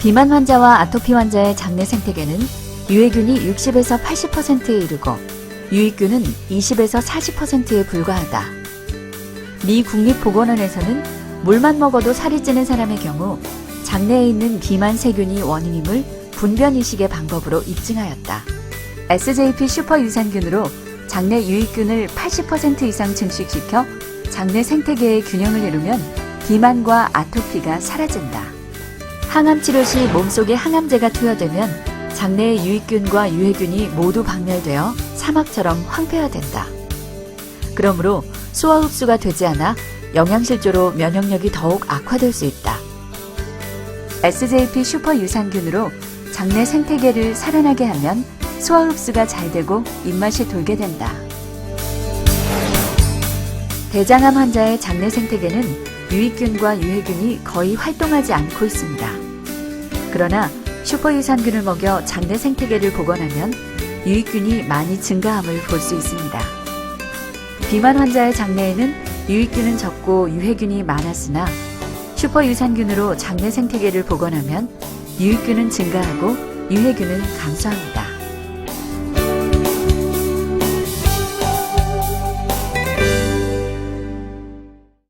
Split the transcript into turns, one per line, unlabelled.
비만 환자와 아토피 환자의 장내 생태계는 유해균이 60에서 80%에 이르고 유익균은 20에서 40%에 불과하다. 미 국립보건원에서는 물만 먹어도 살이 찌는 사람의 경우 장내에 있는 비만 세균이 원인임을 분변 이식의 방법으로 입증하였다. SJP 슈퍼 유산균으로 장내 유익균을 80% 이상 증식시켜 장내 생태계의 균형을 이루면 비만과 아토피가 사라진다. 항암 치료 시 몸속에 항암제가 투여되면 장내의 유익균과 유해균이 모두 박멸되어 사막처럼 황폐화된다. 그러므로 소화 흡수가 되지 않아 영양실조로 면역력이 더욱 악화될 수 있다. SJP 슈퍼 유산균으로 장내 생태계를 살아나게 하면 소화 흡수가 잘 되고 입맛이 돌게 된다. 대장암 환자의 장내 생태계는 유익균과 유해균이 거의 활동하지 않고 있습니다. 그러나 슈퍼유산균을 먹여 장내 생태계를 복원하면 유익균이 많이 증가함을 볼 수 있습니다. 비만 환자의 장내에는 유익균은 적고 유해균이 많았으나 슈퍼유산균으로 장내 생태계를 복원하면 유익균은 증가하고 유해균은 감소합니다.